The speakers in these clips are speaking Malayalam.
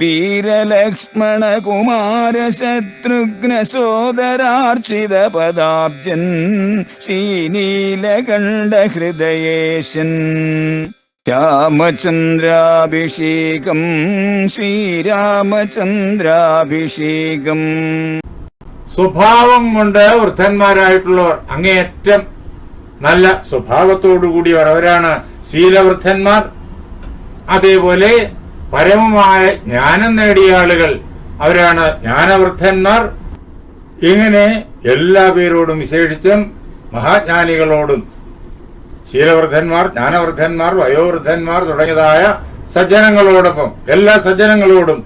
വീരലക്ഷ്മണ കുമാര ശത്രുഘ്ന സോദരാർച്ചിത പദാബ്ജൻ ശ്രീനീലകണ്ഠ ഹൃദയേശൻ രാമചന്ദ്രാഭിഷേകം ശ്രീരാമചന്ദ്രാഭിഷേകം. സ്വഭാവം കൊണ്ട് വൃദ്ധന്മാരായിട്ടുള്ളവർ അങ്ങേയറ്റം നല്ല സ്വഭാവത്തോടു കൂടിയവർ അവരാണ് ശീലവൃദ്ധന്മാർ. അതേപോലെ പരമമായ ജ്ഞാനം നേടിയ ആളുകൾ അവരാണ് ജ്ഞാനവൃദ്ധന്മാർ. ഇങ്ങനെ എല്ലാ പേരോടും വിശേഷിച്ചും മഹാജ്ഞാനികളോടും ശീലവൃദ്ധന്മാർ ജ്ഞാനവൃദ്ധന്മാർ വയോവൃദ്ധന്മാർ തുടങ്ങിയതായ സജ്ജനങ്ങളോടൊപ്പം എല്ലാ സജ്ജനങ്ങളോടും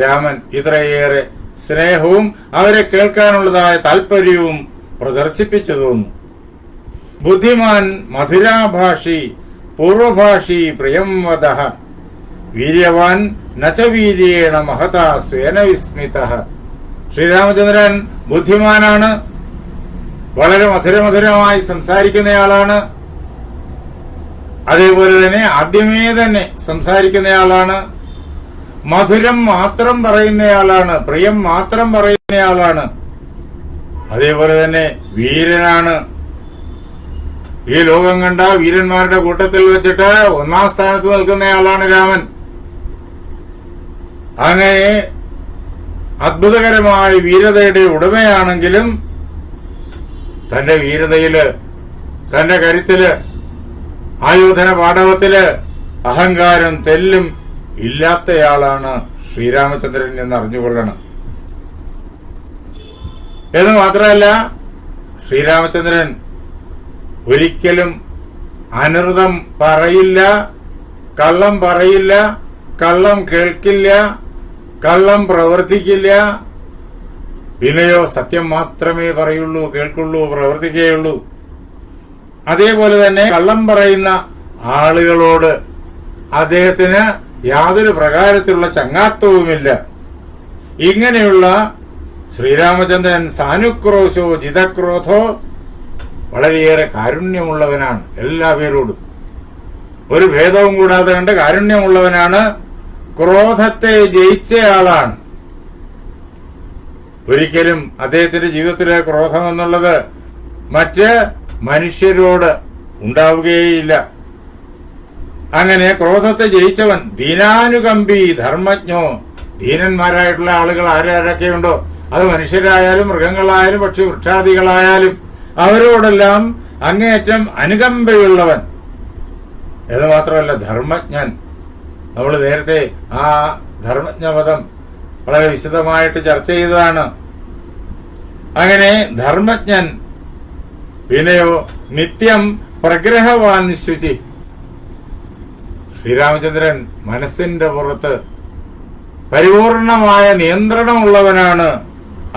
രാമൻ ഇത്രയേറെ സ്നേഹവും അവരെ കേൾക്കാനുള്ളതായ താല്പര്യവും പ്രദർശിപ്പിച്ചു തോന്നുന്നു ബുദ്ധിമാൻ മധുരാഭാഷി പൂർവഭാഷി പ്രിയംവദ വീര്യവാൻ നചവീര്യേണ മഹതാ സ്വേന വിസ്മിത ശ്രീരാമചന്ദ്രൻ ബുദ്ധിമാനാണ് വളരെ മധുരമധുരമായി സംസാരിക്കുന്നയാളാണ് അതേപോലെ തന്നെ ആദ്യമേ തന്നെ സംസാരിക്കുന്നയാളാണ് മധുരം മാത്രം പറയുന്നയാളാണ് പ്രിയം മാത്രം പറയുന്നയാളാണ് അതേപോലെ തന്നെ വീരനാണ്. ഈ ലോകം കണ്ട വീരന്മാരുടെ കൂട്ടത്തിൽ വെച്ചിട്ട് ഒന്നാം സ്ഥാനത്ത് നിൽക്കുന്നയാളാണ് രാമൻ. അങ്ങനെ അത്ഭുതകരമായ വീരതയുടെ ഉടമയാണെങ്കിലും തന്റെ വീരതയിൽ തന്റെ കരുത്തിൽ ആയോധന പാഠവത്തിൽ അഹങ്കാരം തെല്ലും ഇല്ലാത്തയാളാണ് ശ്രീരാമചന്ദ്രൻ എന്ന് അറിഞ്ഞുകൊള്ളണം എന്ന് മാത്രമല്ല ശ്രീരാമചന്ദ്രൻ ഒരിക്കലും അനൃതം പറയില്ല കള്ളം പറയില്ല കള്ളം കേൾക്കില്ല കള്ളം പ്രവർത്തിക്കില്ല. വിനയോ സത്യം മാത്രമേ പറയുള്ളൂ കേൾക്കുള്ളൂ പ്രവർത്തിക്കുകയുള്ളൂ. അതേപോലെ തന്നെ കള്ളം പറയുന്ന ആളുകളോട് അദ്ദേഹത്തിന് യാതൊരു പ്രകാരത്തിലുള്ള ചങ്ങാത്തവുമില്ല. ഇങ്ങനെയുള്ള ശ്രീരാമചന്ദ്രൻ സാനുക്രോശോ ജിതക്രോധോ വളരെയേറെ കാരുണ്യമുള്ളവനാണ് എല്ലാ പേരോടും. ഒരു ഭേദവും കൂടാതെ കണ്ട് കാരുണ്യമുള്ളവനാണ് ക്രോധത്തെ ജയിച്ചയാളാണ് ഒരിക്കലും അദ്ദേഹത്തിന്റെ ജീവിതത്തിലെ ക്രോധം എന്നുള്ളത് മറ്റ് മനുഷ്യരോട് ഉണ്ടാവുകയില്ല അങ്ങനെ ക്രോധത്തെ ജയിച്ചവൻ ദീനാനുകമ്പി ധർമ്മജ്ഞോ ദീനന്മാരായിട്ടുള്ള ആളുകൾ ആരാരൊക്കെയുണ്ടോ അത് മനുഷ്യരായാലും മൃഗങ്ങളായാലും പക്ഷി വൃക്ഷാദികളായാലും അവരോടെല്ലാം അങ്ങേയറ്റം അനുകമ്പയുള്ളവൻ. എന്ന് മാത്രമല്ല ധർമ്മജ്ഞൻ. നമ്മൾ നേരത്തെ ആ ധർമ്മജ്ഞപദം വളരെ വിശദമായിട്ട് ചർച്ച ചെയ്തതാണ്. അങ്ങനെ ധർമ്മജ്ഞൻ പിന്നെയോ നിത്യം പ്രഗ്രഹവാൻ ശുചി ശ്രീരാമചന്ദ്രൻ മനസ്സിന്റെ പുറത്ത് പരിപൂർണമായ നിയന്ത്രണമുള്ളവനാണ്.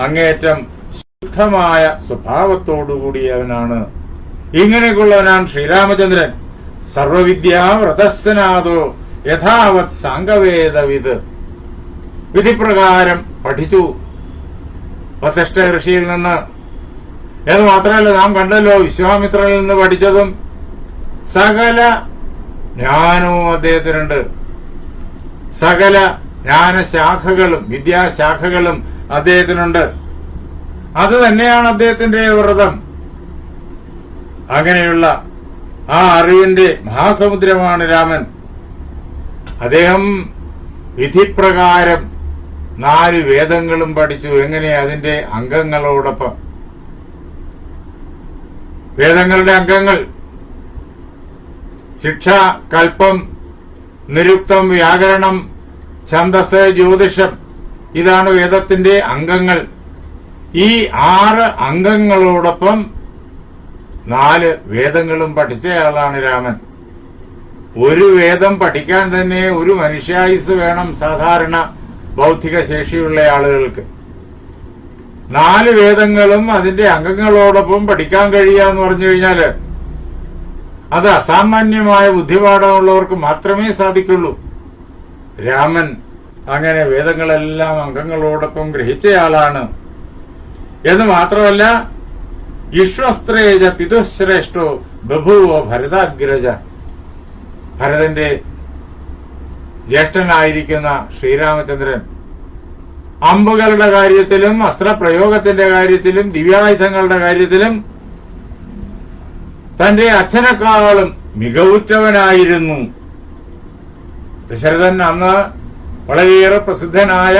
അങ്ങേറ്റം ശുദ്ധമായ സ്വഭാവത്തോടുകൂടിയവനാണ്. ഇങ്ങനെയൊക്കെയുള്ളവനാണ് ശ്രീരാമചന്ദ്രൻ. സർവവിദ്യാ വ്രതസ്സനാദോ. യഥാവത് സംഘവേദവിത്. വിധിപ്രകാരം പഠിച്ചു. വസിഷ്ഠ ഋഷിയിൽ നിന്ന്. എന്ന് മാത്രമല്ല നാം കണ്ടല്ലോ വിശ്വാമിത്രനിൽ നിന്ന് പഠിച്ചതും സകല ജ്ഞാനവും അദ്ദേഹത്തിനുണ്ട്. സകല ജ്ഞാനശാഖകളും വിദ്യാശാഖകളും അദ്ദേഹത്തിനുണ്ട്. അത് തന്നെയാണ് അദ്ദേഹത്തിന്റെ വ്രതം. അങ്ങനെയുള്ള ആ അറിവിന്റെ മഹാസമുദ്രമാണ് രാമൻ. അദ്ദേഹം വിധിപ്രകാരം നാല് വേദങ്ങളും പഠിച്ചു. എങ്ങനെ അതിന്റെ അംഗങ്ങളോടൊപ്പം? വേദങ്ങളുടെ അംഗങ്ങൾ. ശിക്ഷ കൽപ്പം നിരുക്തം വ്യാകരണം ഛന്ദസ് ജ്യോതിഷം ഇതാണ് വേദത്തിന്റെ അംഗങ്ങൾ. ഈ ആറ് അംഗങ്ങളോടൊപ്പം നാല് വേദങ്ങളും പഠിച്ചയാളാണ് രാമൻ. ഒരു വേദം പഠിക്കാൻ തന്നെ ഒരു മനുഷ്യായുസ് വേണം സാധാരണ ബൗദ്ധിക ശേഷിയുള്ള ആളുകൾക്ക്. നാല് വേദങ്ങളും അതിന്റെ അംഗങ്ങളോടൊപ്പം പഠിക്കാൻ കഴിയുക എന്ന് പറഞ്ഞു കഴിഞ്ഞാൽ അത് അസാമാന്യമായ ബുദ്ധിപാഠമുള്ളവർക്ക് മാത്രമേ സാധിക്കുള്ളൂ. രാമൻ അങ്ങനെ വേദങ്ങളെല്ലാം അംഗങ്ങളോടൊപ്പം ഗ്രഹിച്ചയാളാണ് എന്ന് മാത്രമല്ല വിശ്വസ്ത്രേജ പിതുശ്രേഷ്ഠോ ബഭുവോ ഭരതാഗ്രജ. ഭരതന്റെ ജ്യേഷ്ഠനായിരിക്കുന്ന ശ്രീരാമചന്ദ്രൻ അമ്പുകളുടെ കാര്യത്തിലും അസ്ത്രപ്രയോഗത്തിന്റെ കാര്യത്തിലും ദിവ്യായുധങ്ങളുടെ കാര്യത്തിലും തന്റെ അച്ഛനെക്കാളും മികവുറ്റവനായിരുന്നു. ദശരഥൻ അന്ന് വളരെയേറെ പ്രസിദ്ധനായ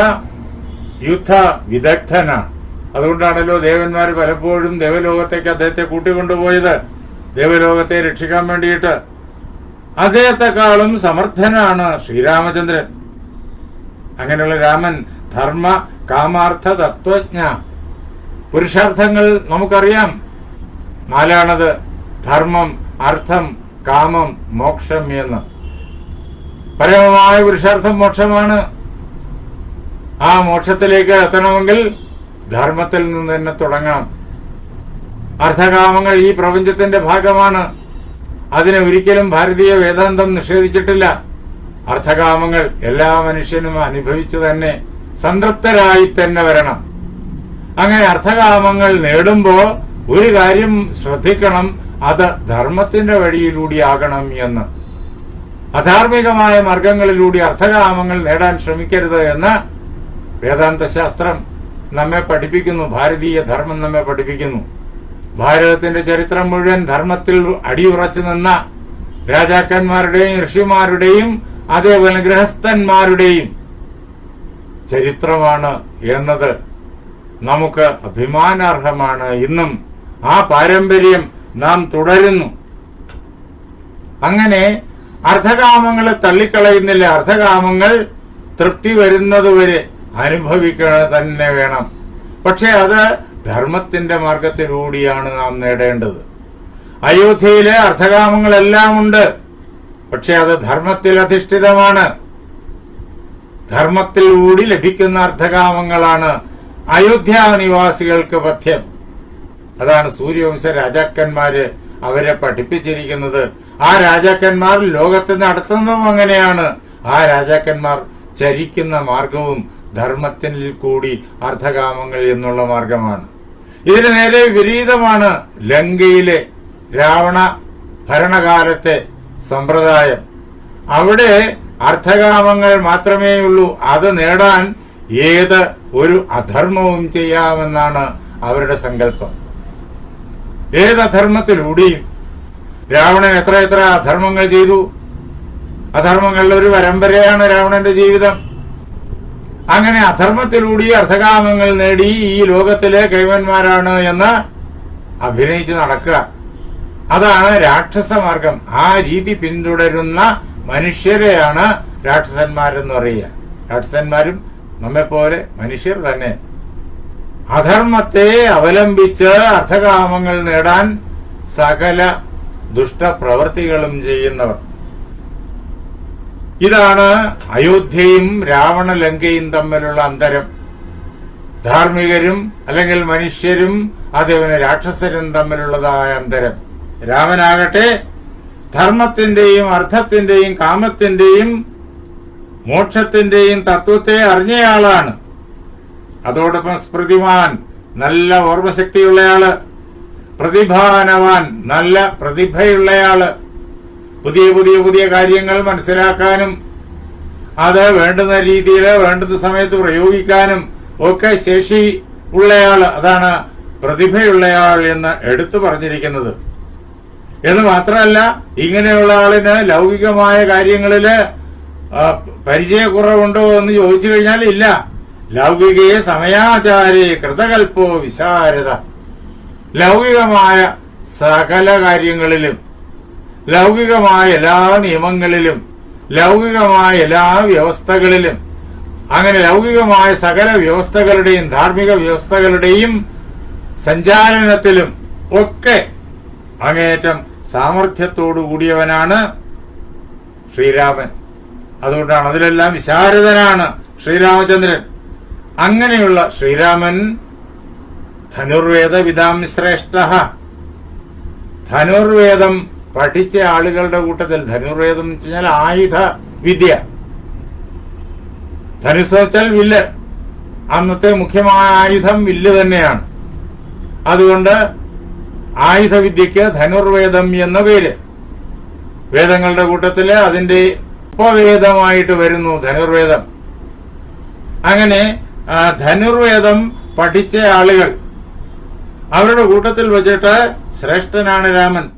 യുദ്ധ വിദഗ്ധനാണ് അതുകൊണ്ടാണല്ലോ ദേവന്മാർ പലപ്പോഴും ദേവലോകത്തേക്ക് അദ്ദേഹത്തെ കൂട്ടിക്കൊണ്ടുപോയത്. ദേവലോകത്തെ രക്ഷിക്കാൻ വേണ്ടിയിട്ട് അദ്ദേഹത്തെക്കാളും സമർത്ഥനാണ് ശ്രീരാമചന്ദ്രൻ. അങ്ങനെയുള്ള രാമൻ ധർമ്മ കാമാർത്ഥ തത്വജ്ഞ. പുരുഷാർത്ഥങ്ങൾ നമുക്കറിയാം. നാലാണത് ധർമ്മം അർത്ഥം കാമം മോക്ഷം എന്ന്. പരമമായ പുരുഷാർത്ഥം മോക്ഷമാണ്. ആ മോക്ഷത്തിലേക്ക് എത്തണമെങ്കിൽ ധർമ്മത്തിൽ നിന്ന് തന്നെ തുടങ്ങണം. അർത്ഥകാമങ്ങൾ ഈ പ്രപഞ്ചത്തിന്റെ ഭാഗമാണ്. അതിനെ ഒരിക്കലും ഭാരതീയ വേദാന്തം നിഷേധിച്ചിട്ടില്ല. അർത്ഥകാമങ്ങൾ എല്ലാ മനുഷ്യനും അനുഭവിച്ചു തന്നെ സംതൃപ്തരായി തന്നെ വരണം. അങ്ങനെ അർത്ഥകാമങ്ങൾ നേടുമ്പോ ഒരു കാര്യം ശ്രദ്ധിക്കണം അത് ധർമ്മത്തിന്റെ വഴിയിലൂടെ ആകണം എന്ന്. അധാർമികമായ മാർഗങ്ങളിലൂടെ അർത്ഥകാമങ്ങൾ നേടാൻ ശ്രമിക്കരുത് എന്ന് വേദാന്ത ശാസ്ത്രം നമ്മെ പഠിപ്പിക്കുന്നു ഭാരതീയ ധർമ്മം നമ്മെ പഠിപ്പിക്കുന്നു. ഭാരതത്തിന്റെ ചരിത്രം മുഴുവൻ ധർമ്മത്തിൽ അടിയുറച്ചു നിന്ന രാജാക്കന്മാരുടെയും ഋഷിമാരുടെയും അതേപോലെ ഗൃഹസ്ഥന്മാരുടെയും ചരിത്രമാണ് എന്നത് നമുക്ക് അഭിമാനാർഹമാണ്. ഇന്നും ആ പാരമ്പര്യം നാം തുടരുന്നു. അങ്ങനെ അർത്ഥകാമങ്ങളെ തള്ളിക്കളയുന്നില്ല. അർത്ഥകാമങ്ങൾ തൃപ്തി വരുന്നതുവരെ അനുഭവിക്കുക തന്നെ വേണം. പക്ഷെ അത് ധർമ്മത്തിന്റെ മാർഗത്തിലൂടെയാണ് നാം നേടേണ്ടത്. അയോധ്യയിലെ അർത്ഥകാമങ്ങളെല്ലാം ഉണ്ട് പക്ഷെ അത് ധർമ്മത്തിൽ അധിഷ്ഠിതമാണ് ധർമ്മത്തിലൂടി ലഭിക്കുന്ന അർത്ഥകാമങ്ങളാണ് അയോധ്യ നിവാസികൾക്ക് പഥ്യം. അതാണ് സൂര്യവംശ രാജാക്കന്മാര് അവരെ പഠിപ്പിച്ചിരിക്കുന്നത്. ആ രാജാക്കന്മാർ ലോകത്ത് നടത്തുന്നതും അങ്ങനെയാണ്. ആ രാജാക്കന്മാർ ചരിക്കുന്ന മാർഗവും ധർമ്മത്തിൽ കൂടി അർത്ഥകാമങ്ങൾ എന്നുള്ള മാർഗമാണ്. ഇതിന് നേരെ വിപരീതമാണ് ലങ്കയിലെ രാവണ ഭരണകാലത്തെ സമ്പ്രദായം. അവിടെ അർത്ഥകാമങ്ങൾ മാത്രമേ ഉള്ളൂ. അത് നേടാൻ ഏത് ഒരു അധർമ്മവും ചെയ്യാമെന്നാണ് അവരുടെ സങ്കല്പം. ഏത് അധർമ്മത്തിലൂടെയും രാവണൻ എത്ര എത്ര അധർമ്മങ്ങൾ ചെയ്തു. അധർമ്മങ്ങളുടെ ഒരു പരമ്പരയാണ് രാവണന്റെ ജീവിതം. അങ്ങനെ അധർമ്മത്തിലൂടെ അർത്ഥകാമങ്ങൾ നേടി ഈ ലോകത്തിലെ കൈവന്മാരാണ് എന്ന് അഭിനയിച്ച് നടക്കുക. അതാണ് രാക്ഷസ മാർഗം. ആ രീതി പിന്തുടരുന്ന മനുഷ്യരെയാണ് രാക്ഷസന്മാരെന്ന് പറയുക. രാക്ഷസന്മാരും നമ്മെപ്പോലെ മനുഷ്യർ തന്നെ. അധർമ്മത്തെ അവലംബിച്ച് അർത്ഥകാമങ്ങൾ നേടാൻ സകല ദുഷ്ടപ്രവൃത്തികളും ചെയ്യുന്നവർ. ഇതാണ് അയോധ്യയും രാവണ ലങ്കയും തമ്മിലുള്ള അന്തരം. ധാർമ്മികരും അല്ലെങ്കിൽ മനുഷ്യരും അതേപോലെ രാക്ഷസരും തമ്മിലുള്ളതായ അന്തരം. രാമനാകട്ടെ ധർമ്മത്തിന്റെയും അർത്ഥത്തിന്റെയും കാമത്തിന്റെയും മോക്ഷത്തിന്റെയും തത്വത്തെ അറിഞ്ഞയാളാണ്. അതോടൊപ്പം സ്മൃതിമാൻ നല്ല ഓർമ്മശക്തിയുള്ളയാൾ. പ്രതിഭാനവാൻ നല്ല പ്രതിഭയുള്ളയാൾ. പുതിയ പുതിയ പുതിയ കാര്യങ്ങൾ മനസ്സിലാക്കാനും അത് വേണ്ടുന്ന രീതിയിൽ വേണ്ടുന്ന സമയത്ത് പ്രയോഗിക്കാനും ഒക്കെ ശേഷി ഉള്ളയാൾ അതാണ് പ്രതിഭയുള്ളയാൾ എന്ന് എടുത്തു പറഞ്ഞിരിക്കുന്നത്. എന്ന് മാത്രമല്ല ഇങ്ങനെയുള്ള ആളിന് ലൗകികമായ കാര്യങ്ങളിൽ പരിചയക്കുറവുണ്ടോ എന്ന് ചോദിച്ചു കഴിഞ്ഞാൽ ഇല്ല. ലൗകികയെ സമയാചാരി കൃതകൽപ്പോ വിശാരത ലൗകികമായ സകല കാര്യങ്ങളിലും ലൗകികമായ എല്ലാ നിയമങ്ങളിലും ലൗകികമായ എല്ലാ വ്യവസ്ഥകളിലും അങ്ങനെ ലൗകികമായ സകല വ്യവസ്ഥകളുടെയും ധാർമ്മിക വ്യവസ്ഥകളുടെയും സഞ്ചാലനത്തിലും ഒക്കെ അങ്ങേയറ്റം സാമർഥ്യത്തോടു കൂടിയവനാണ് ശ്രീരാമൻ. അതുകൊണ്ടാണ് അതിലെല്ലാം വിശാരദനാണ് ശ്രീരാമചന്ദ്രൻ. അങ്ങനെയുള്ള ശ്രീരാമൻ ധനുർവേദ വിദാം ശ്രേഷ്ഠ ധനുർവേദം പഠിച്ച ആളുകളുടെ കൂട്ടത്തിൽ ധനുർവേദം എന്ന് വെച്ച് കഴിഞ്ഞാൽ ആയുധ വിദ്യ. ധനുസ് വെച്ചാൽ വില്ല്. അന്നത്തെ മുഖ്യമായ ആയുധം വില്ല് തന്നെയാണ്. അതുകൊണ്ട് ആയുധവിദ്യക്ക് ധനുർവേദം എന്ന പേര്. വേദങ്ങളുടെ കൂട്ടത്തിൽ അതിന്റെ ഉപവേദമായിട്ട് വരുന്നു ധനുർവേദം. അങ്ങനെ ധനുർവേദം പഠിച്ച ആളുകൾ അവരുടെ കൂട്ടത്തിൽ വെച്ചിട്ട് ശ്രേഷ്ഠനാണ് രാമൻ.